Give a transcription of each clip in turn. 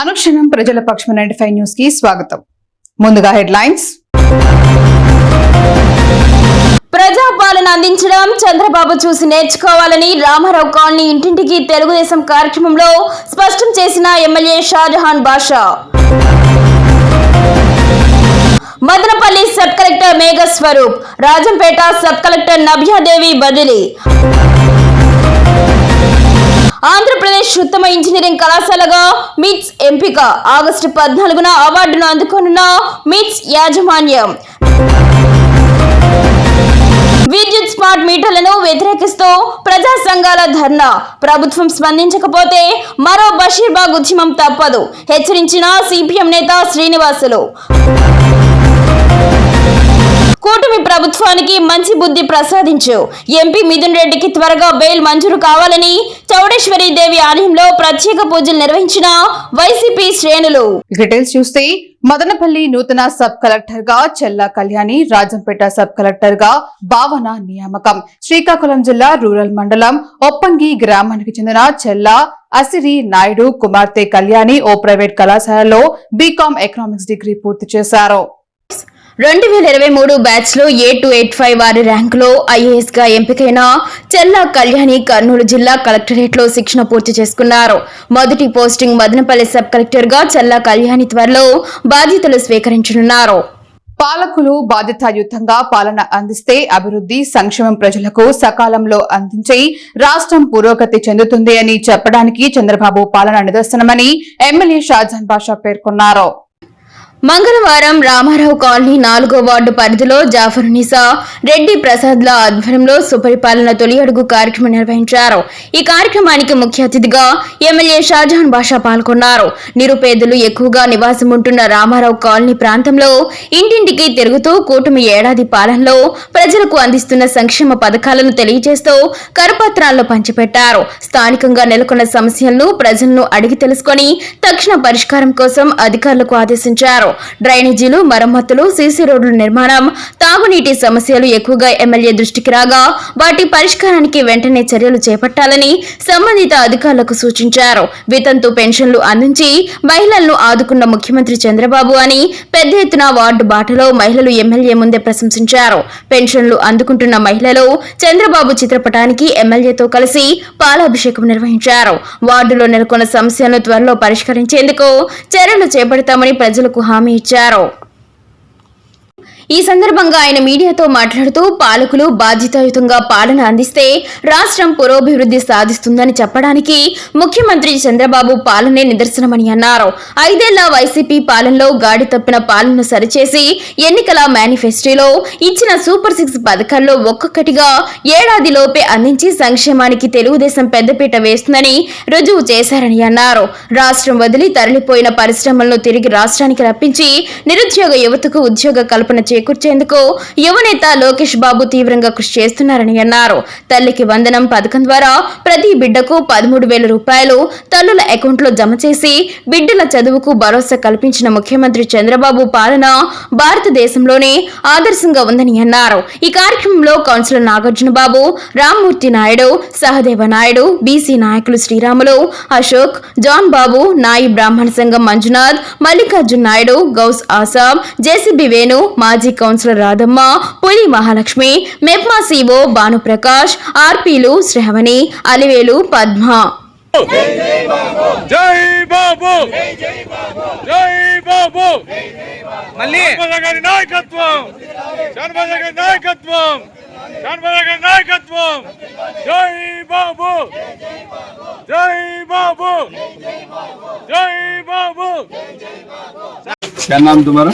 అనుక్షణం ప్రజల పక్షం ninety five న్యూస్కి స్వాగతం. ముందుగా హెడ్లైన్స్. ప్రజాపాలన అందించడం చంద్రబాబు చూసి నేర్చుకోవాలని రామారావు కాలనీ ఇంటింటికి తెలుగుదేశం కార్యక్రమంలో స్పష్టం చేసిన MLA Shahjahan Basha. Madanapalle sub collector Meghaswaroop Rajampet sub collector Nabhyadevi బదిలీ. ఆంధ్రప్రదేశ్ ఉత్తమ ఇంజనీరింగ్ కళాశాలగా మిట్స్ ఎంపిక. ఆగస్టు పద్నాలుగున అవార్డును అందుకోనున్న మిట్స్ యాజమాన్యం. విద్యుత్ స్మార్ట్ మీటర్లను వ్యతిరేకిస్తూ ప్రజా సంఘాల ధర్నా. ప్రభుత్వం స్పందించకపోతే మరో బషీర్బాగ్ ఉద్యమం తప్పదు. హెచ్చరించిన సిపిఎం నేత శ్రీనివాసులు. కూటమి ప్రభుత్వానికి మంచి బుద్ధి ప్రసాదించు. ఎంపీ మిథున్ రెడ్డికి త్వరగా బెయిల్ మంజూరు కావాలని చౌడేశ్వరి దేవి ఆలయంలో ప్రత్యేక పూజలు నిర్వహించిన వైసీపీ శ్రేణులు. డీటెయిల్స్ చూస్తే మదనపల్లి నూతన సబ్ కలెక్టర్గా చెల్లా కళ్యాణి రాజంపేట సబ్ కలెక్టర్గా భావన నియామకం. శ్రీకాకుళం జిల్లా రూరల్ మండలం ఒప్పంగి గ్రామానికి చెందిన చెల్లా అసిరి నాయుడు కుమార్తె కళ్యాణి ఓ ప్రైవేట్ కళాశాలలో బీకాం ఎకనామిక్స్ డిగ్రీ పూర్తి చేశారు. రెండు వేల ఇరవై మూడు బ్యాచ్లో ఏ టూ ఎయిట్ ఫైవ్ వారి ర్యాంకులో ఐఏఎస్గా ఎంపికైన చెల్లా కళ్యాణి కర్నూలు జిల్లా కలెక్టరేట్లో శిక్షణ పూర్తి చేసుకున్నారు. మొదటి పోస్టింగ్ మదనపల్లి సబ్ కలెక్టర్గా చెల్లా కళ్యాణి త్వరలో బాధ్యతలు స్వీకరించనున్నారు. పాలకులు బాధ్యతాయుతంగా పాలన అందిస్తే అభివృద్ధి సంక్షేమం ప్రజలకు సకాలంలో అందించి రాష్ట్రం పురోగతి చెందుతుంది అని చెప్పడానికి చంద్రబాబు పాలన నిదర్శనమని ఎమ్మెల్యే షాజాన్ బాషా పేర్కొన్నారు. మంగళవారం రామారావు కాలనీ నాలుగో వార్డు పరిధిలో జాఫర్ నిసా రెడ్డి ప్రసాద్ల ఆధ్వర్యంలో సుపరిపాలన తొలి అడుగు కార్యక్రమం నిర్వహించారు. ఈ కార్యక్రమానికి ముఖ్య అతిథిగా ఎమ్మెల్యే షాజహాన్ బాషా పాల్గొన్నారు. నిరుపేదలు ఎక్కువగా నివాసం ఉంటున్న రామారావు కాలనీ ప్రాంతంలో ఇంటింటికి తిరుగుతూ కూటమి ఏడాది పాలనలో ప్రజలకు అందిస్తున్న సంక్షేమ పథకాలను తెలియజేస్తూ కరపత్రాల్లో పంచిపెట్టారు. స్థానికంగా నెలకొన్న సమస్యలను ప్రజలను అడిగి తెలుసుకొని తక్షణ పరిష్కారం కోసం అధికారులకు ఆదేశించారు. డ్రైనేజీలు మరమ్మతులు సీసీ రోడ్ల నిర్మాణం తాగునీటి సమస్యలు ఎక్కువగా ఎమ్మెల్యే దృష్టికి రాగా వాటి పరిష్కారానికి వెంటనే చర్యలు చేపట్టాలని సంబంధిత అధికారులకు సూచించారు. వితంతు పెన్షన్లు అందించి మహిళలను ఆదుకున్న ముఖ్యమంత్రి చంద్రబాబు అని పెద్ద ఎత్తున వార్డు బాటలో మహిళలు ఎమ్మెల్యే ముందే ప్రశంసించారు. పెన్షన్లు అందుకుంటున్న మహిళలు చంద్రబాబు చిత్రపటానికి ఎమ్మెల్యేతో కలిసి పాలాభిషేకం నిర్వహించారు. వార్డులో నెలకొన్న సమస్యలను త్వరలో పరిష్కరించేందుకు చర్యలు చేపడతామని ప్రజలకు హామీ વિચારો ఈ సందర్భంగా ఆయన మీడియాతో మాట్లాడుతూ పాలకులు బాధ్యతాయుతంగా పాలన అందిస్తే రాష్ట్రం పురోభివృద్ధి సాధిస్తుందని చెప్పడానికి ముఖ్యమంత్రి చంద్రబాబు పాలనే నిదర్శనమని అన్నారు. ఐదేళ్ళ వైసీపీ పాలనలో గాడి తప్పిన పాలనను సరిచేసి ఎన్నికల మేనిఫెస్టోలో ఇచ్చిన సూపర్ సిక్స్ పథకాల్లో ఒక్కొక్కటిగా ఏడాదిలోపే అందించి సంక్షేమానికి తెలుగుదేశం పెద్దపీట వేస్తుందని రుజువు చేశారని అన్నారు. రాష్ట్రం వదిలి తరలిపోయిన పరిశ్రమలను తిరిగి రాష్ట్రానికి రప్పించి నిరుద్యోగ యువతకు ఉద్యోగ కల్పన చేకూర్చేందుకు యువనేత లోకేష్ బాబు తీవ్రంగా కృషి చేస్తున్నారని అన్నారు. తల్లికి వందనం పథకం ద్వారా ప్రతి బిడ్డకు పదమూడు వేల రూపాయలు తల్లుల అకౌంట్లో జమ చేసి బిడ్డల చదువుకు భరోసా కల్పించిన ముఖ్యమంత్రి చంద్రబాబు పాలన భారతదేశంలోనే ఆదర్శంగా ఉందని అన్నారు. ఈ కార్యక్రమంలో కౌన్సిలర్ నాగార్జున బాబు రామ్మూర్తి నాయుడు సహదేవ నాయుడు బీసీ నాయకులు శ్రీరాములు అశోక్ జాన్ బాబు నాయి బ్రాహ్మణ సంఘం మంజునాథ్ మల్లికార్జున్ నాయుడు గౌస్ ఆసాం జేసీబీ వేణు మాజీ councillor Radhamma Puli Mahalakshmi MEPMA CO Bhanuprakash ఆర్పీలు Sravani Alivelu Padma. జై బాబు జై బాబు మళ్ళీ చంద్రబాబు గారి నాయకత్వం చంద్రబాబు గారి నాయకత్వం చంద్రబాబు గారి నాయకత్వం జై బాబు జై బాబు జై బాబు क्या नाम तुम्हारा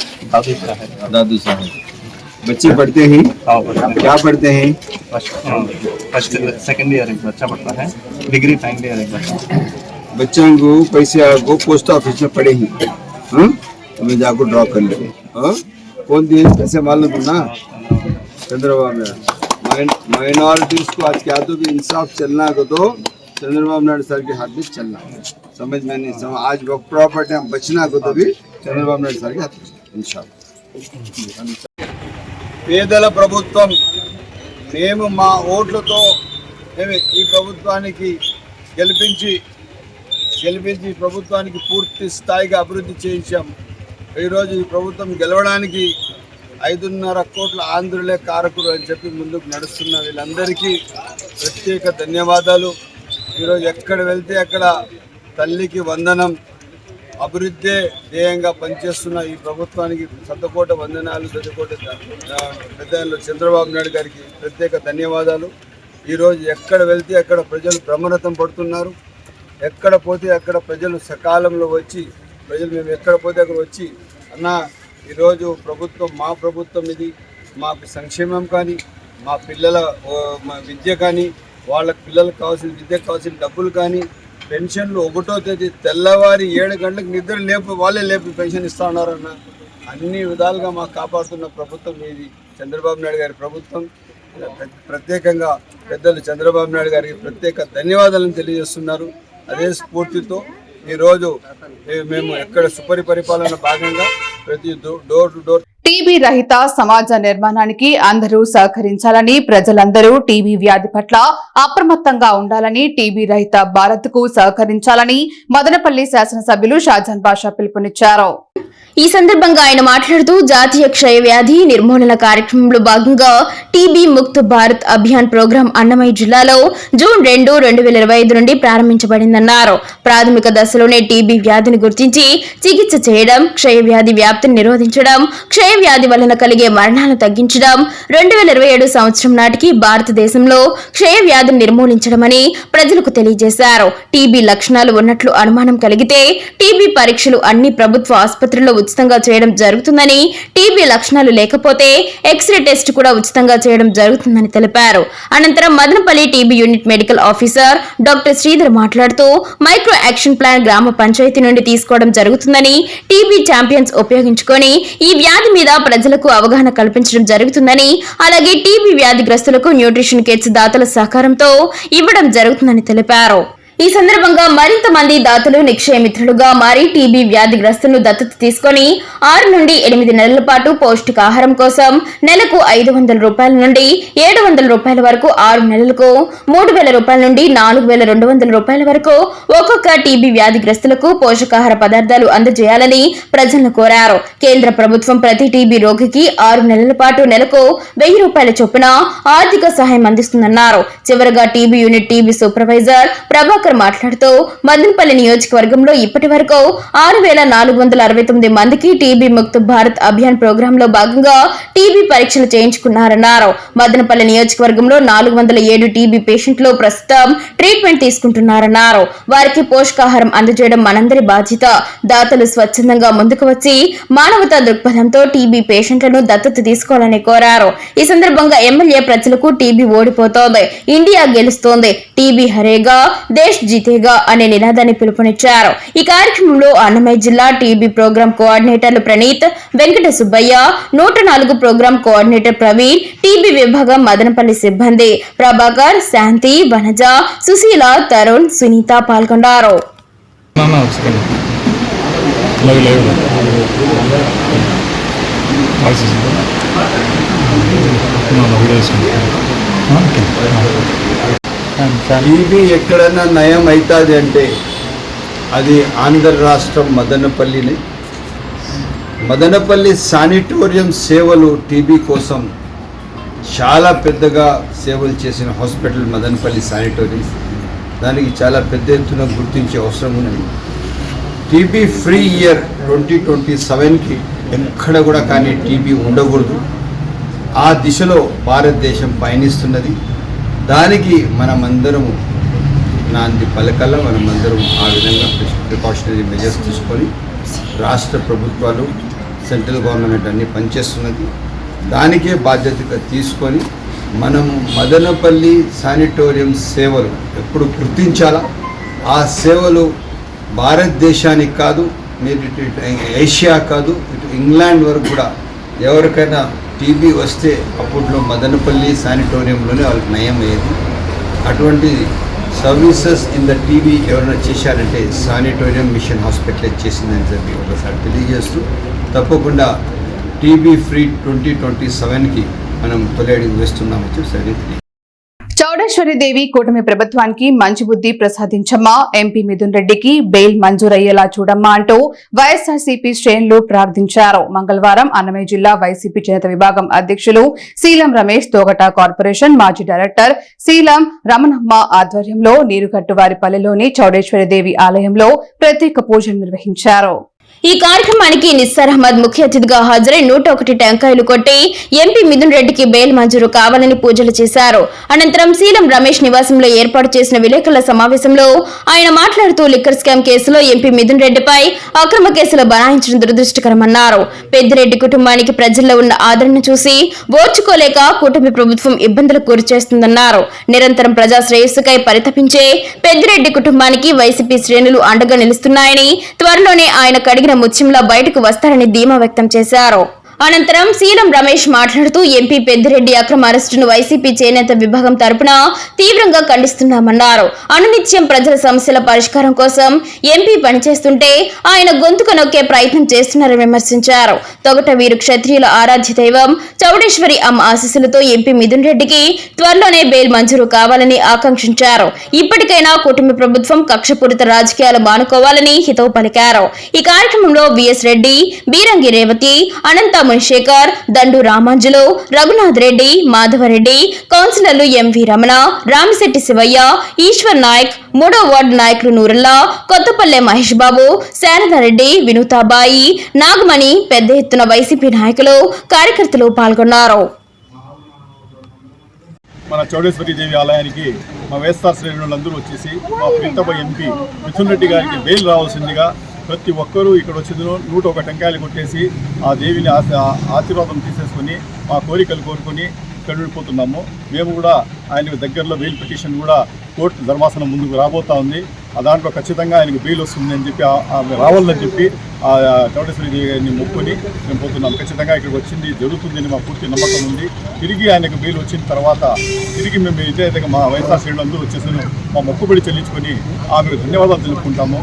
दादू साहब बच्चे पढ़ते हैं? क्या पढ़ते हैं? फ़र्स्ट सेकंड ईयर एक बच्चा पढ़ता है डिग्री फाइनल ईयर एक बच्चा। बच्चों को पैसे को पोस्ट ऑफ़िस में पढ़ेंगे ही। हमें जाकर ड्रॉ कर ले। हाँ? कौन दिए? पैसे मालूम ना? चंद्रबाबू नायडू माइनॉरिटीज को आज क्या तो भी इंसाफ चलना को तो चंद्रबाबू नायडू सर के हाथ में चलना। समझ में नहीं समझ आज प्रॉपर्टी हम बचना को तो भी चंद्रबाबू नायडू सर के हाथ में इंशाल्लाह పేదల ప్రభుత్వం మేము మా ఓట్లతో మేము ఈ ప్రభుత్వానికి గెలిపించి గెలిపించి ప్రభుత్వానికి పూర్తి స్థాయిగా అభివృద్ధి చేయించాం. ఈరోజు ఈ ప్రభుత్వం గెలవడానికి ఐదున్నర కోట్ల ఆంధ్రులే కారకులు అని చెప్పి ముందుకు నడుస్తున్న వీళ్ళందరికీ ప్రత్యేక ధన్యవాదాలు. ఈరోజు ఎక్కడ వెళ్తే అక్కడ తల్లికి వందనం అభివృద్ధే ధ్యేయంగా పనిచేస్తున్న ఈ ప్రభుత్వానికి శతకోట వందనాలు శతకోట ఆ, పెద్దలు చంద్రబాబు నాయుడు గారికి ప్రత్యేక ధన్యవాదాలు. ఈరోజు ఎక్కడ వెళ్తే అక్కడ ప్రజలు బ్రహ్మరథం పడుతున్నారు. ఎక్కడ పోతే అక్కడ ప్రజలు సకాలంలో వచ్చి ప్రజలు మేము ఎక్కడ పోతే అక్కడ వచ్చి అన్న ఈరోజు ప్రభుత్వం మా ప్రభుత్వం ఇది మాకు సంక్షేమం కానీ మా పిల్లల మా విద్య కానీ వాళ్ళ పిల్లలకు కావాల్సిన విద్యకు కావాల్సిన డబ్బులు కానీ పెన్షన్లు ఒకటో తేదీ తెల్లవారి ఏడు గంటలకు నిద్ర లేపు వాళ్ళే లేపి పెన్షన్ ఇస్తా ఉన్నారన్న. అన్ని విధాలుగా మాకు కాపాడుతున్న ప్రభుత్వం ఇది చంద్రబాబు నాయుడు గారి ప్రభుత్వం. ప్రత్యేకంగా పెద్దలు చంద్రబాబు నాయుడు గారికి ప్రత్యేక ధన్యవాదాలను తెలియజేస్తున్నారు. అదే స్ఫూర్తితో ఈరోజు మేము ఎక్కడ సుపరి పరిపాలన భాగంగా ప్రతి డోర్ టు డోర్ టీబీ రహిత సమాజ నిర్మాణానికి అందరూ సహకరించాలని ప్రజలందరూ టీబీ వ్యాధి పట్ల అప్రమత్తంగా ఉండాలని టీబీ రహిత భారత్కు సహకరించాలని మదనపల్లి శాసనసభ్యులు షాజాన్ బాషా పిలుపునిచ్చారు. ఈ సందర్భంగా ఆయన మాట్లాడుతూ జాతీయ క్షయ వ్యాధి నిర్మూలన కార్యక్రమంలో భాగంగా టీబీ ముక్త్ భారత్ అభియాన్ ప్రోగ్రాం అన్నమయ్య జిల్లాలో జూన్ రెండు రెండు వేల ఇరవై ఐదు నుండి ప్రారంభించబడిందన్నారు. ప్రాథమిక దశలోనే టీబీ వ్యాధిని గుర్తించి చికిత్స చేయడం క్షయ వ్యాధి వ్యాప్తిని నిరోధించడం క్షయ వ్యాధి వలన కలిగే మరణాలను తగ్గించడం రెండు వేల ఇరవై ఏడు సంవత్సరం నాటికి భారతదేశంలో క్షయ వ్యాధిని నిర్మూలించడమని ప్రజలకు తెలియజేశారు. టీబీ లక్షణాలు ఉన్నట్లు అనుమానం కలిగితే టీబీ పరీక్షలు అన్ని ప్రభుత్వ ఆసుపత్రుల్లో ఉచితంగా చేయడం జరుగుతుందని టీబీ లక్షణాలు లేకపోతే ఎక్స్రే టెస్ట్ కూడా ఉచితంగా చేయడం జరుగుతుందని తెలిపారు. అనంతరం Madanapalle TB unit medical officer doctor Sridhar మాట్లాడుతూ మైక్రో యాక్షన్ ప్లాన్ గ్రామ పంచాయతీ నుండి తీసుకోవడం జరుగుతుందని టీబీ ఛాంపియన్స్ ఉపయోగించుకొని ఈ వ్యాధి మీద ప్రజలకు అవగాహన కల్పించడం జరుగుతుందని అలాగే టీబీ వ్యాధిగ్రస్తులకు న్యూట్రిషన్ కిట్స్ దాతల సహకారంతో ఇవ్వడం జరుగుతుందని తెలిపారు. ఈ సందర్భంగా మరింత మంది దాతలు నిక్షయ మిత్రులుగా మారి టీబీ వ్యాధిగ్రస్తులను దత్తత తీసుకొని ఆరు నుండి ఎనిమిది నెలల పాటు పౌష్టికాహారం కోసం నెలకు ఐదు వందల రూపాయల నుండి ఏడు వందల రూపాయల వరకు ఆరు నెలలకు మూడు వేల రూపాయల నుండి నాలుగు వేల రెండు వందల రూపాయల వరకు ఒక్కొక్క టీబీ వ్యాధిగ్రస్తులకు పోషకాహార పదార్థాలు అందజేయాలని ప్రజలను కోరారు. కేంద్ర ప్రభుత్వం ప్రతి టీబీ రోగికి ఆరు నెలల పాటు నెలకు వెయ్యి రూపాయల చొప్పున ఆర్థిక సహాయం అందిస్తుందన్నారు. చివరగా TB unit TB supervisor Prabhakar మాట్లాడుతూ మదనపల్లి నియోజకవర్గంలో ఇప్పటి వరకు ఆరు వేల నాలుగు వందల అరవై తొమ్మిది మందికి టీబీ ముక్త్ భారత్ అభియాన్ ప్రోగ్రామ్లో భాగంగా టీబీ పరీక్షలు చేయించుకున్నారన్నారు. మదనపల్లి నియోజకవర్గంలో నాలుగు వందల ఏడు టీబీ పేషెంట్లు ప్రస్తుతం ట్రీట్మెంట్ తీసుకుంటున్నారన్నారు. వారికి పోషకాహారం అందజేయడం మనందరి బాధ్యత. దాతలు స్వచ్ఛందంగా ముందుకు వచ్చి మానవతా దృక్పథంతో టీబీ పేషెంట్లను దత్తత తీసుకోవాలని కోరారు. ఈ సందర్భంగా ఎమ్మెల్యే ప్రజలకు టీబీ ఓడిపోతోంది. ఇండియా గెలుస్తోంది. టీబీ హరేగా దేశ జీతేగా అనే నినాదాన్ని పిలుపునిచ్చారు. ఈ కార్యక్రమంలో అన్నమయ్య జిల్లా టీబీ ప్రోగ్రాం కోఆర్డినేటర్లు ప్రణీత్ వెంకట సుబ్బయ్య నూట నాలుగు ప్రోగ్రాం కోఆర్డినేటర్ ప్రవీణ్ టీబీ విభాగం మదనపల్లి సిబ్బంది ప్రభాకర్ శాంతి వనజ సుశీల తరుణ్ సునీత పాల్గొన్నారు. ఓకే టీబీ ఎక్కడైనా నయం అవుతుంది అంటే అది ఆంధ్ర రాష్ట్రం మదనపల్లిని. మదనపల్లి శానిటోరియం సేవలు టీబీ కోసం చాలా పెద్దగా సేవలు చేసిన హాస్పిటల్ మదనపల్లి శానిటోరియం దానికి చాలా పెద్ద ఎత్తున గుర్తించే అవసరం ఉన్నది. TB free year twenty twenty సెవెన్కి ఎక్కడ కూడా కానీ టీబీ ఉండకూడదు. ఆ దిశలో భారతదేశం పయనిస్తున్నది. దానికి మనమందరము నాంది పలకల మనమందరం ఆ విధంగా ప్రికాషనరీ మెజర్స్ తీసుకొని రాష్ట్ర ప్రభుత్వాలు సెంట్రల్ గవర్నమెంట్ అన్నీ పనిచేస్తున్నది. దానికే బాధ్యతగా తీసుకొని మనము మదనపల్లి శానిటోరియం సేవలు ఎప్పుడు గుర్తించాలా? ఆ సేవలు భారతదేశానికి కాదు మీరు ఇటు ఏషియా కాదు ఇటు ఇంగ్లాండ్ వరకు కూడా ఎవరికైనా టీబీ వస్తే అప్పట్లో మదనపల్లి శానిటోరియంలోనే వాళ్ళకి నయం అయ్యేది. అటువంటి సర్వీసెస్ ఇన్ ద టీవీ ఎవరైనా చేశారంటే శానిటోరియం మిషన్ హాస్పిటల్ చేసిందని చెప్పి ఒకసారి తెలియజేస్తూ తప్పకుండా టీబీ ఫ్రీ ట్వంటీ ట్వంటీ సెవెన్కి మనం తొలి అడుగు వేస్తున్నామని చెప్పి దేవి కూటమి ప్రభుత్వానికి మంచి బుద్ధి ప్రసాదించమ్మా. ఎంపీ మిథున్ రెడ్డికి బెయిల్ మంజూరయ్యేలా చూడమ్మా అంటూ వైఎస్ఆర్సీపీ శ్రేణులు ప్రార్థించారు. మంగళవారం అన్నమయ్య జిల్లా వైసీపీ చేనేత విభాగం అధ్యక్షులు శీలం రమేష్ తోగట కార్పొరేషన్ మాజీ డైరెక్టర్ శీలం రమణమ్మ ఆధ్వర్యంలో నీరుగట్టువారిపల్లెలోని చౌడేశ్వరిదేవి ఆలయంలో ప్రత్యేక పూజలు నిర్వహించారు. ఈ కార్యక్రమానికి నిస్సార్ అహ్మద్ ముఖ్య అతిథిగా హాజరై నూట ఒకటి టెంకాయలు కొట్టి ఎంపీ మిథున్ రెడ్డికి బెయిల్ మంజూరు కావాలని పూజలు చేశారు. అనంతరం సీలం రమేష్ నివాసంలో ఏర్పాటు చేసిన విలేకరుల సమావేశంలో ఆయన మాట్లాడుతూ లిక్కర్ స్కామ్ కేసులో ఎంపీ మిథున్ రెడ్డిపై అక్రమ కేసులు బనాయించడం దురదృష్టకరమన్నారు. పెద్దిరెడ్డి కుటుంబానికి ప్రజల్లో ఉన్న ఆదరణ చూసి ఓర్చుకోలేక కూటమి ప్రభుత్వం ఇబ్బందులకు గురి చేస్తుందన్నారు. నిరంతరం ప్రజా శ్రేయస్సుకై పరితపించే పెద్దిరెడ్డి కుటుంబానికి వైసీపీ శ్రేణులు అండగా నిలుస్తున్నాయని త్వరలోనే ఆయన కడిగిన ముత్యంలా బయటకు వస్తారని ధీమా వ్యక్తం చేశారు. అనంతరం సీఎం రమేష్ మాట్లాడుతూ ఎంపీ పెద్దిరెడ్డి అక్రమ అరెస్టును వైసీపీ చేనేత విభాగం తరపున తీవ్రంగా ఖండిస్తున్నామన్నారు. అనునిత్యం ప్రజల సమస్యల పరిష్కారం కోసం ఎంపీ పనిచేస్తుంటే ఆయన గొంతుకు నొక్కే ప్రయత్నం చేస్తున్నారని విమర్శించారు. తొగట వీరు క్షత్రియుల ఆరాధ్య దైవం చౌడేశ్వరి అమ్మ ఆశీస్సులతో ఎంపీ మిథున్ రెడ్డికి త్వరలోనే బెయిల్ మంజూరు కావాలని ఆకాంక్షించారు. ఇప్పటికైనా కుటుంబ ప్రభుత్వం కక్షపూరిత రాజకీయాలు మానుకోవాలని హితవు పలికారు. ఈ కార్యక్రమంలో విఎస్ రెడ్డి బీరంగి రేవతి అనంత మునిశేఖర్ దండు రామాంజులు రఘునాథ్ రెడ్డి మాధవరెడ్డి కౌన్సిలర్లు ఎంవి రమణ రామిశెట్టి శివయ్య ఈశ్వర్ నాయక్ మూడో వార్డు నాయకులు నూరల్లా కొత్తపల్లె మహేష్ బాబు శారదారెడ్డి వినూతాబాయి నాగమణి పెద్ద ఎత్తున వైసీపీ నాయకులు కార్యకర్తలు పాల్గొన్నారు. మన చౌడేశ్వరి దేవి ఆలయానికి మా వైఎస్ఆర్ శ్రేణులందరూ వచ్చేసి మా ప్రీతమ ఎంపీ మిథున్ రెడ్డి గారికి బెయిల్ రావాల్సిందిగా ప్రతి ఒక్కరూ ఇక్కడ వచ్చిన నూట ఒక టెంకాయలు కొట్టేసి ఆ దేవిని ఆశ- ఆశీర్వాదం తీసేసుకొని మా కోరికలు కోరుకొని ఇక్కడ వెళ్ళిపోతున్నాము మేము కూడా ఆయనకు దగ్గరలో బెయిల్ పిటిషన్ కూడా కోర్టు ధర్మాసనం ముందుకు రాబోతా ఉంది. ఆ దాంట్లో ఖచ్చితంగా ఆయనకు బెయిల్ వస్తుంది అని చెప్పి ఆమె రావాలని చెప్పి ఆ చౌడేశ్వరి గారిని మొక్కుని మేము పోతున్నాం. ఖచ్చితంగా ఇక్కడికి వచ్చింది జరుగుతుందని మా పూర్తి నమ్మకం ఉంది. తిరిగి ఆయనకు బెయిల్ వచ్చిన తర్వాత తిరిగి మేము ఇదే విధంగా మా వైఎస్ఆర్ శ్రేణులందరూ వచ్చేసి మా మొక్కుబడి చెల్లించుకొని ఆమెకు ధన్యవాదాలు తెలుపుకుంటాము.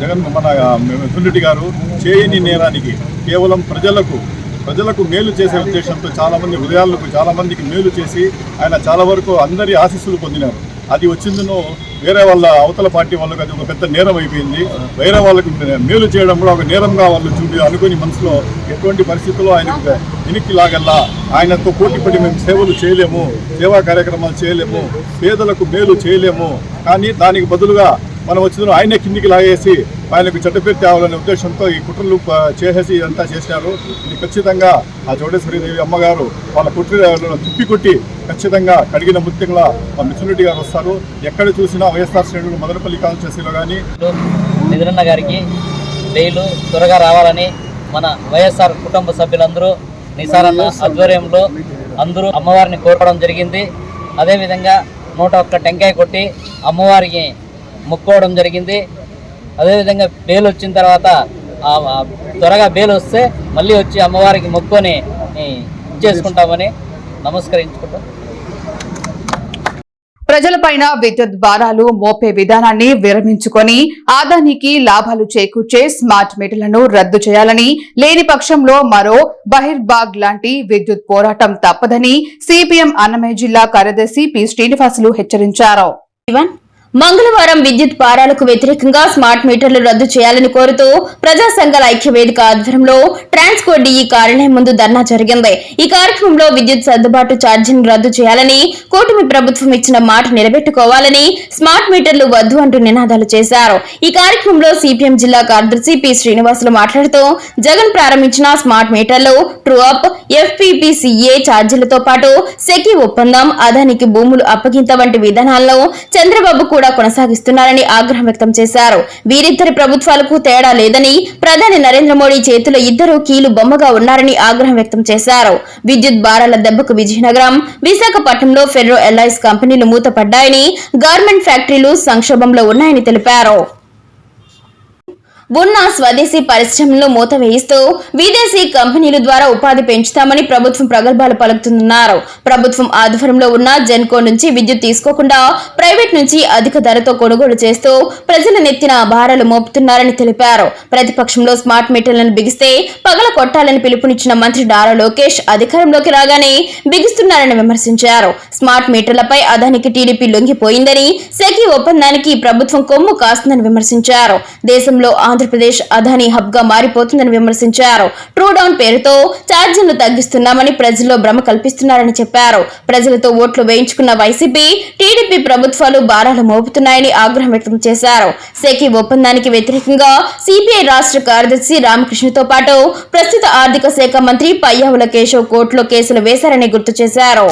జగన్ మన మిథున్ గారు చేయని నేరానికి కేవలం ప్రజలకు ప్రజలకు మేలు చేసే ఉద్దేశంతో చాలామంది హృదయాలకు చాలామందికి మేలు చేసి ఆయన చాలా వరకు అందరి ఆశీస్సులు పొందినారు. అది వచ్చిందనో వేరే వాళ్ళ అవతల పార్టీ వాళ్ళకి అది ఒక పెద్ద నేరం అయిపోయింది. వేరే వాళ్ళకి మేలు చేయడం కూడా ఒక నేరంగా వాళ్ళు చూపి అనుకుని మనసులో ఎటువంటి పరిస్థితుల్లో ఆయనకు వెనక్కి లాగల్లా ఆయనతో పోటీపడి మేము సేవలు చేయలేము సేవా కార్యక్రమాలు చేయలేము పేదలకు మేలు చేయలేము. కానీ దానికి బదులుగా మనం వచ్చిన ఆయనే కిందికి లాగేసి ఆయనకు చెడ్డపేరు తేవాలనే ఉద్దేశంతో ఈ కుట్రలు చేసేసి ఇదంతా చేసినారు ఇది ఖచ్చితంగా ఆ చోటేశ్వరీదేవి అమ్మగారు వాళ్ళ కుట్రలను తిప్పి కొట్టి ఖచ్చితంగా కడిగిన ముత్యంగా మా మిథున్ గారు వస్తారు. ఎక్కడ చూసినా వైఎస్ఆర్ శ్రేణులు మదనపల్లి కాన్స్టిట్యూన్సీలో కానీ నిద్రన్న గారికి బెయిల్ త్వరగా రావాలని మన వైఎస్ఆర్ కుటుంబ సభ్యులందరూ నిసారన్న ఆధ్వర్యంలో అందరూ అమ్మవారిని కోరడం జరిగింది. అదేవిధంగా నూట ఒక్క టెంకాయ కొట్టి అమ్మవారికి మొక్కోవడం జరిగింది. అదేవిధంగా బెయిల్ వచ్చిన తర్వాత త్వరగా బెయిల్ వస్తే మళ్ళీ వచ్చి అమ్మవారికి మొక్కొని చేసుకుంటామని నమస్కరించుకుంటాం. ప్రజలపైన విద్యుత్ భారాలు మోపే విధానాన్ని విరమించుకొని ఆదానికి లాభాలు చేకూర్చే స్మార్ట్ మీటర్లను రద్దు చేయాలని లేని పక్షంలో మరో బహిర్బాగ్ లాంటి విద్యుత్ పోరాటం తప్పదని సిపిఎం అన్నమయ్య జిల్లా కార్యదర్శి పి. శ్రీనివాసులు హెచ్చరించారు. మంగళవారం విద్యుత్ పారాలకు వ్యతిరేకంగా స్మార్ట్ మీటర్లు రద్దు చేయాలని కోరుతూ ప్రజా సంఘాల ఐక్య వేదిక ఆధ్వర్యంలో ట్రాన్స్కో డిఈ కార్యాలయం ముందు ధర్నా జరిగింది. ఈ కార్యక్రమంలో విద్యుత్ సర్దుబాటు ఛార్జీని రద్దు చేయాలని కూటమి ప్రభుత్వం ఇచ్చిన మాట నిలబెట్టుకోవాలని స్మార్ట్ మీటర్లు వద్దు అంటూ నినాదాలు చేశారు. ఈ కార్యక్రమంలో సిపిఎం జిల్లా కార్యదర్శి పి శ్రీనివాసులు మాట్లాడుతూ జగన్ ప్రారంభించిన స్మార్ట్ మీటర్లు ట్రూఅప్ ఎఫ్పిపిసిఏ ఛార్జీలతో పాటు సెకి ఒప్పందం అదానికి భూములు అప్పగింత వంటి విధానాల్లో చంద్రబాబు కూడా కొనసాగిస్తున్నారని ఆగ్రహం వ్యక్తం చేశారు. వీరిద్దరి ప్రభుత్వాలకు తేడా లేదని ప్రధాని నరేంద్ర మోడీ చేతిలో ఇద్దరు కీలు బొమ్మగా ఉన్నారని ఆగ్రహం వ్యక్తం చేశారు. విద్యుత్ భారాల దెబ్బకు విజయనగరం విశాఖపట్నంలో ఫెడరో ఎల్ఐస్ కంపెనీలు మూతపడ్డాయని గార్మెంట్ ఫ్యాక్టరీలు సంక్షోభంలో ఉన్నాయని తెలిపారు. ఉన్న స్వదేశీ పరిశ్రమలు మూత వేయిస్తూ విదేశీ కంపెనీల ద్వారా ఉపాధి పెంచుతామని ప్రభుత్వం ప్రగల్భాలు పలుకుతున్నారు ప్రభుత్వం ఆధ్వర్యంలో ఉన్న జెన్కో నుంచి విద్యుత్ తీసుకోకుండా ప్రైవేట్ నుంచి అధిక ధరతో కొనుగోలు చేస్తూ ప్రజల నెత్తిన భారాలు మోపుతున్నారని తెలిపారు. ప్రతిపక్షంలో స్మార్ట్ మీటర్లను బిగిస్తే పగల కొట్టాలని పిలుపునిచ్చిన మంత్రి నారా లోకేష్ అధికారంలోకి రాగానే బిగిస్తున్నారని విమర్శించారు. స్మార్ట్ మీటర్లపై అదానికి టీడీపీ లొంగిపోయిందని సెకి ఒప్పందానికి ప్రభుత్వం కొమ్ము కాస్తుందని విమర్శించారు. దేశంలో ఆంధ్రప్రదేశ్ అదానీ హబ్గా మారిపోతుందని విమర్శించారు. ట్రూడౌన్ పేరుతో ఛార్జీలు తగ్గిస్తున్నామని ప్రజల్లో భ్రమ కల్పిస్తున్నారని చెప్పారు. ప్రజలతో ఓట్లు వేయించుకున్న వైసీపీ టీడీపీ ప్రభుత్వాలు భారాలు మోపుతున్నాయని ఆగ్రహం వ్యక్తం చేశారు. సెకి ఒప్పందానికి వ్యతిరేకంగా సిపిఐ రాష్ట్ర కార్యదర్శి రామకృష్ణతో పాటు ప్రస్తుత ఆర్థిక శాఖ మంత్రి పయ్యావుల కేశవ్ కోర్టులో కేసులు వేశారని గుర్తు చేశారు.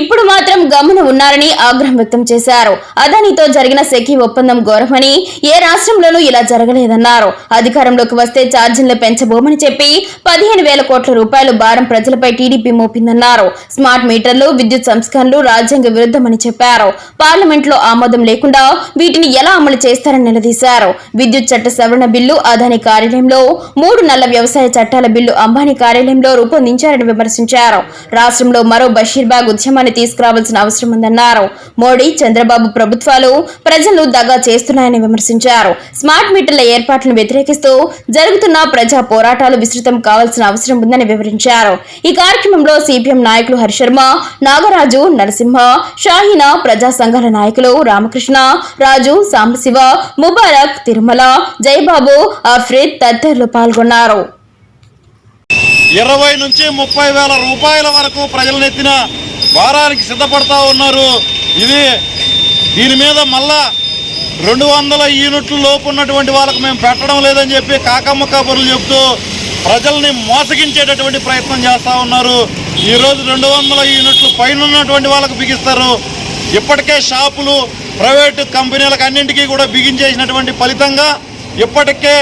ఇప్పుడు మాత్రం గమ్మున ఉన్నారని ఆగ్రహం వ్యక్తం చేశారు. అదానితో జరిగిన సెకీ ఒప్పందం ఘోరమని ఏ రాష్ట్రంలోనూ ఇలా జరగలేదన్నారు. అధికారంలోకి వస్తే ఛార్జీలు పెంచబోమని చెప్పి పదిహేను వేల కోట్ల రూపాయలు భారం ప్రజలపై టీడీపీ మోపిందన్నారు. స్మార్ట్ మీటర్లు విద్యుత్ సంస్కరణలు రాజ్యాంగ విరుద్ధమని చెప్పారు. పార్లమెంట్లో ఆమోదం లేకుండా వీటిని ఎలా అమలు చేస్తారని నిలదీశారు. విద్యుత్ చట్ట సవరణ బిల్లు అదాని కార్యాలయంలో మూడు నల్ల వ్యవసాయ చట్టాల బిల్లు అంబానీ కార్యాలయంలో రూపొందించారని విమర్శించారు. రాష్ట్రంలో మరో బషీర్బాగ్ ఉద్యమాన్ని తీసుకురావాల్సిన అవసరం ఉందన్నారు. మోడీ చంద్రబాబు ప్రభుత్వాలు ప్రజలు దగా చేస్తున్నాయని విమర్శించారు. స్మార్ట్ మీటర్ల ఏర్పాట్లను వ్యతిరేకిస్తూ జరుగుతున్న ప్రజా పోరాటాలు విస్తృతం కావాల్సిన అవసరం ఉందని వివరించారు. ఈ కార్యక్రమంలో సిపిఎం నాయకులు హరిశర్మ నాగరాజు నరసింహ షాహీన ప్రజా సంఘాల నాయకులు రామకృష్ణ రాజు సాంబశివ ముబారక్ తిరుమల జయబాబు అఫ్రీద్ తదితరులు పాల్గొన్నారు. ఇరవై నుంచి ముప్పై వేల రూపాయల వరకు ప్రజలనెత్తిన వారానికి సిద్ధపడతా ఉన్నారు. ఇది దీని మీద మళ్ళా రెండు వందల యూనిట్లు లోపు ఉన్నటువంటి వాళ్ళకు మేము పెట్టడం లేదని చెప్పి కాకమ్మ కబుర్లు చెప్తూ ప్రజల్ని మోసగించేటటువంటి ప్రయత్నం చేస్తూ ఉన్నారు. ఈరోజు రెండు వందల యూనిట్లు పైన ఉన్నటువంటి వాళ్ళకు బిగిస్తారు. ఇప్పటికే షాపులు ప్రైవేటు కంపెనీలకు అన్నింటికీ కూడా బిగించేసినటువంటి ఫలితంగా ఇప్పటికే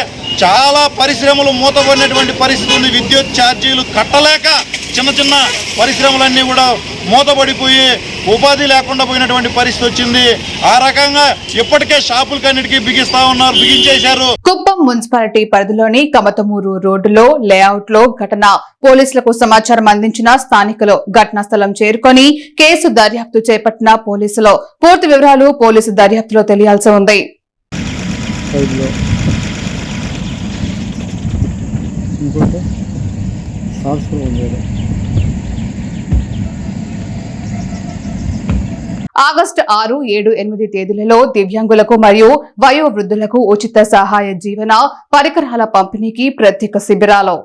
చాలా పరిశ్రమలు మూతపడినటువంటి పరిస్థితి ఉంది. విద్యుత్ ఛార్జీలు కట్టలేక చిన్న చిన్న పరిశ్రమలన్నీ కూడా మూతపడిపోయి ఉపాధి లేకుండా పోయినటువంటి పరిస్థితి వచ్చింది. ఆ రకంగా ఇప్పటికే షాపులకన్నిటికీ బిగిస్తా ఉన్నారు బిగించేశారు. కుప్పం మున్సిపాలిటీ పరిధిలోని కమతమూరు రోడ్డులో లేఅవుట్లో ఘటన. పోలీసులకు సమాచారం అందించిన స్థానికులు ఘటనా స్థలం చేరుకొని కేసు దర్యాప్తు చేపట్టిన పోలీసులు. పూర్తి వివరాలు పోలీసు దర్యాప్తులో తెలియాల్సి ఉంది. ఆగస్టు ఆరు ఏడు ఎనిమిది తేదీలలో దివ్యాంగులకు మరియు వయోవృద్ధులకు ఉచిత సహాయ జీవన పరికరాల పంపిణీకి ప్రత్యేక శిబిరాలు.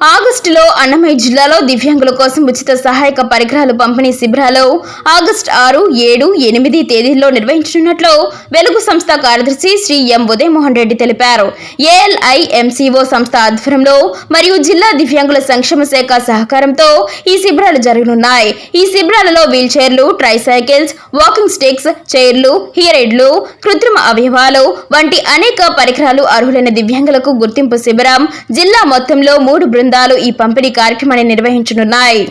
ఆగస్టులో అన్నమయ్య జిల్లాలో దివ్యాంగుల కోసం ఉచిత సహాయక పరికరాలు పంపిణీ శిబిరాలు ఆగస్టు ఆరు ఏడు ఎనిమిది తేదీల్లో నిర్వహించనున్నట్లు వెలుగు సంస్థ కార్యదర్శి శ్రీ ఎం ఉదయమోహన్ రెడ్డి తెలిపారు. ఏఎల్ఐఎంసీఓ సంస్థ ఆధ్వర్యంలో మరియు జిల్లా దివ్యాంగుల సంక్షేమ శాఖ సహకారంతో ఈ శిబిరాలు జరగనున్నాయి. ఈ శిబిరాలలో వీల్ చైర్లు ట్రైసైకిల్స్ వాకింగ్ స్టిక్స్ చైర్లు హియరెడ్లు కృత్రిమ అవయవాలు వంటి అనేక పరికరాలు అర్హులైన దివ్యాంగులకు గుర్తింపు శిబిరం జిల్లా మొత్తంలో మూడు బృందాలు ఈ పంపిణీ కార్యక్రమాన్ని నిర్వహించనున్నాయి.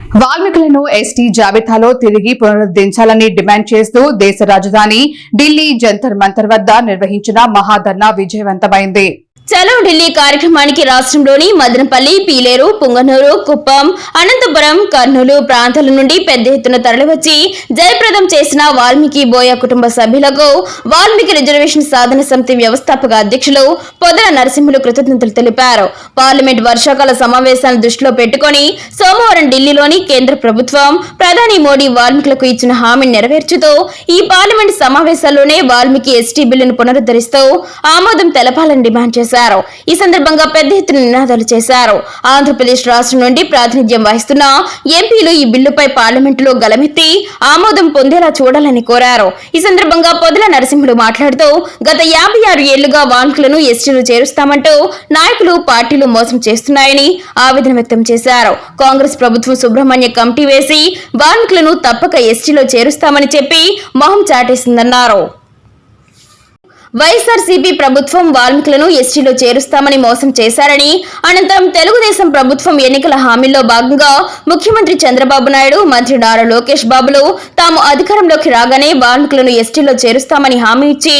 వాల్మీకులను ఎస్టీ జాబితాలో తిరిగి పునరుద్ధరించాలని డిమాండ్ చేస్తూ దేశ రాజధాని ఢిల్లీ జంతర్ మంతర్ వద్ద నిర్వహించిన మహాధర్నా విజయవంతమైంది. చలో ఢిల్లీ కార్యక్రమానికి రాష్ట్రంలోని మదనపల్లి పీలేరు పుంగనూరు కుప్పం అనంతపురం కర్నూలు ప్రాంతాల నుండి పెద్ద ఎత్తున తరలివచ్చి జయప్రదం చేసిన వాల్మీకి బోయ కుటుంబ సభ్యులకు వాల్మీకి రిజర్వేషన్ సాధన సమితి వ్యవస్థాపక అధ్యక్షులు పొదల నరసింహులు కృతజ్ఞతలు తెలిపారు. పార్లమెంట్ వర్షాకాల సమావేశాలను దృష్టిలో పెట్టుకొని సోమవారం ఢిల్లీలోని కేంద్ర ప్రభుత్వం ప్రధాని మోడీ వాల్మీకులకు ఇచ్చిన హామీని నెరవేర్చుతూ ఈ పార్లమెంట్ సమావేశాల్లోనే వాల్మీకి ఎస్టీ బిల్లును పునరుద్ధరిస్తూ ఆమోదం తెలపాలని డిమాండ్ చేశారు. ఈ సందర్భంగా పెద్ద ఎత్తున నినాదాలు చేశారు. ఆంధ్రప్రదేశ్ రాష్ట్రం నుండి ప్రాతినిధ్యం వహిస్తున్న ఎంపీలు ఈ బిల్లుపై పార్లమెంటులో గలమెత్తి ఆమోదం పొందేలా చూడాలని కోరారు. ఈ సందర్భంగా పొదల నరసింహుడు మాట్లాడుతూ గత యాభై ఆరు ఏళ్ళుగా వాల్మీకులను ఎస్టీలు చేరుస్తామంటూ నాయకులు పార్టీలు మోసం చేస్తున్నాయని ఆవేదన వ్యక్తం చేశారు. కాంగ్రెస్ ప్రభుత్వం సుబ్రహ్మణ్య కమిటీ వేసి వాల్మీకులను తప్పక ఎస్టీలో చేరుస్తామని చెప్పి మొహం చాటేసిందన్నారు. వైఎస్ఆర్సీపీ ప్రభుత్వం వాల్మీకులను ఎస్టీలో చేరుస్తామని మోసం చేశారని అనంతరం తెలుగుదేశం ప్రభుత్వం ఎన్నికల హామీల్లో భాగంగా ముఖ్యమంత్రి చంద్రబాబు నాయుడు మంత్రి నారా లోకేష్ బాబులు తాము అధికారంలోకి రాగానే వాల్మీకులను ఎస్టీలో చేరుస్తామని హామీ ఇచ్చి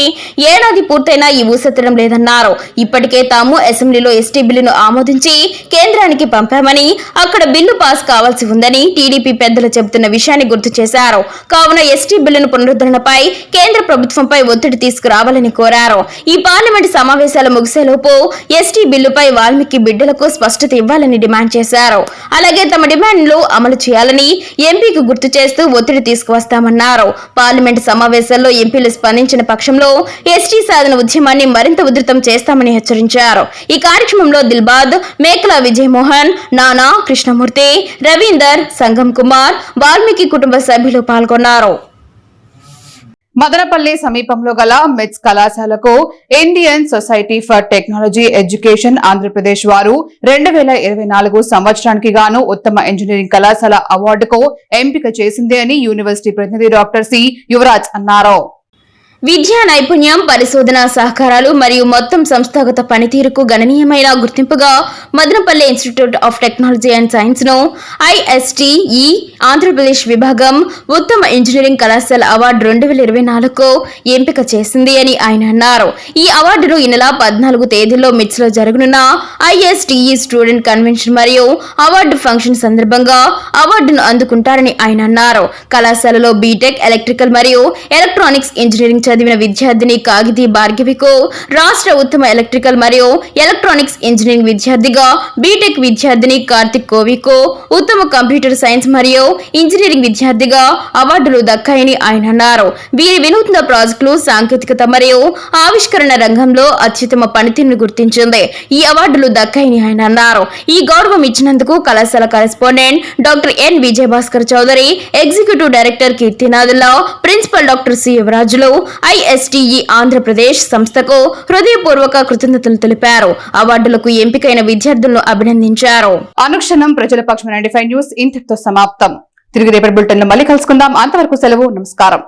ఏడాది పూర్తయినా ఈ ఊసెత్తడం లేదన్నారు. ఇప్పటికే తాము అసెంబ్లీలో ఎస్టీ బిల్లును ఆమోదించి కేంద్రానికి పంపామని అక్కడ బిల్లు పాస్ కావాల్సి ఉందని టీడీపీ పెద్దలు చెబుతున్న విషయాన్ని గుర్తు చేశారు. కావున ఎస్టీ బిల్లును పునరుద్ధరణపై కేంద్ర ప్రభుత్వంపై ఒత్తిడి తీసుకురావాలని కోరారు. ఈ పార్లమెంట్ సమావేశాలు ముగిసేలోపు ఎస్టీ బిల్లుపై వాల్మీకి బిడ్డలకు స్పష్టత ఇవ్వాలని డిమాండ్ చేశారు. అలాగే తమ డిమాండ్లు అమలు చేయాలని ఎంపీకి గుర్తు చేస్తూ ఒత్తిడి తీసుకువస్తామన్నారు. పార్లమెంట్ సమావేశాల్లో ఎంపీలు స్పందించిన పక్షంలో ఎస్టీ సాధన ఉద్యమాన్ని మరింత ఉధృతం చేస్తామని హెచ్చరించారు. ఈ కార్యక్రమంలో దిల్బాద్ మేకల విజయమోహన్ నానా కృష్ణమూర్తి రవీందర్ సంగం కుమార్ వాల్మీకి కుటుంబ సభ్యులు పాల్గొన్నారు. మదనపల్లి సమీపంలో గల మెట్స్ కళాశాలకు Indian society for technology education Andhra Pradesh వారు రెండు వేల ఇరవై నాలుగు సంవత్సరానికి గాను ఉత్తమ ఇంజనీరింగ్ కళాశాల అవార్డుకు ఎంపిక చేసింది అని యూనివర్సిటీ ప్రతినిధి డాక్టర్ సి యువరాజ్ అన్నారు. విద్యా నైపుణ్యం పరిశోధన సహకారాలు మరియు మొత్తం సంస్థాగత పనితీరుకు గణనీయమైన గుర్తింపుగా Madanapalle institute of technology and సైన్స్ను ISTE Andhra Pradesh విభాగం ఉత్తమ ఇంజనీరింగ్ కళాశాల అవార్డు రెండు వేల ఇరవై నాలుగుకు ఎంపిక చేసింది అని ఆయన అన్నారు. ఈ అవార్డును ఈ నెల పద్నాలుగు తేదీలో మిట్స్లో జరగనున్న ఐఎస్టిఈ స్టూడెంట్ కన్వెన్షన్ మరియు అవార్డు ఫంక్షన్ సందర్భంగా అవార్డును అందుకుంటారని ఆయన అన్నారు. కళాశాలలో బీటెక్ ఎలక్ట్రికల్ మరియు ఎలక్ట్రానిక్స్ ఇంజనీరింగ్ చదివిన విద్యార్థిని కాగితి భార్గవికు రాష్ట్ర ఉత్తమ ఎలక్ట్రికల్ మరియు ఎలక్ట్రానిక్స్ ఇంజనీరింగ్ విద్యార్థిగా బీటెక్ విద్యార్థిని కార్తిక్ కోవికు ఉత్తమ కంప్యూటర్ సైన్స్ మరియు ఇంజనీరింగ్ విద్యార్థిగా అవార్డులు దక్కాయని ఆయన అన్నారు. వీరి వినూత్న ప్రాజెక్టులు సాంకేతికత మరియు ఆవిష్కరణ రంగంలో అత్యుత్తమ పనితీరును గుర్తించింది. ఈ అవార్డులు దక్కాయని ఆయన అన్నారు. ఈ గౌరవం ఇచ్చినందుకు కళాశాల correspondent doctor N Vijayabhaskar Chowdary executive director Keerthinathulla principal doctor C Yuvarajulu ISTE Andhra Pradesh సంస్థకు హృదయపూర్వక కృతజ్ఞతలు తెలిపారు. అవార్డులకు ఎంపికైన విద్యార్థులను అభినందించారు. అనుక్షణం ప్రజల పక్షం నైన్టీ న్యూస్ ఇంతటితో సమాప్తం. తిరిగి రేపటి బులెటిన్ మళ్ళీ కలుసుకుందాం. అంతవరకు సెలవు. నమస్కారం.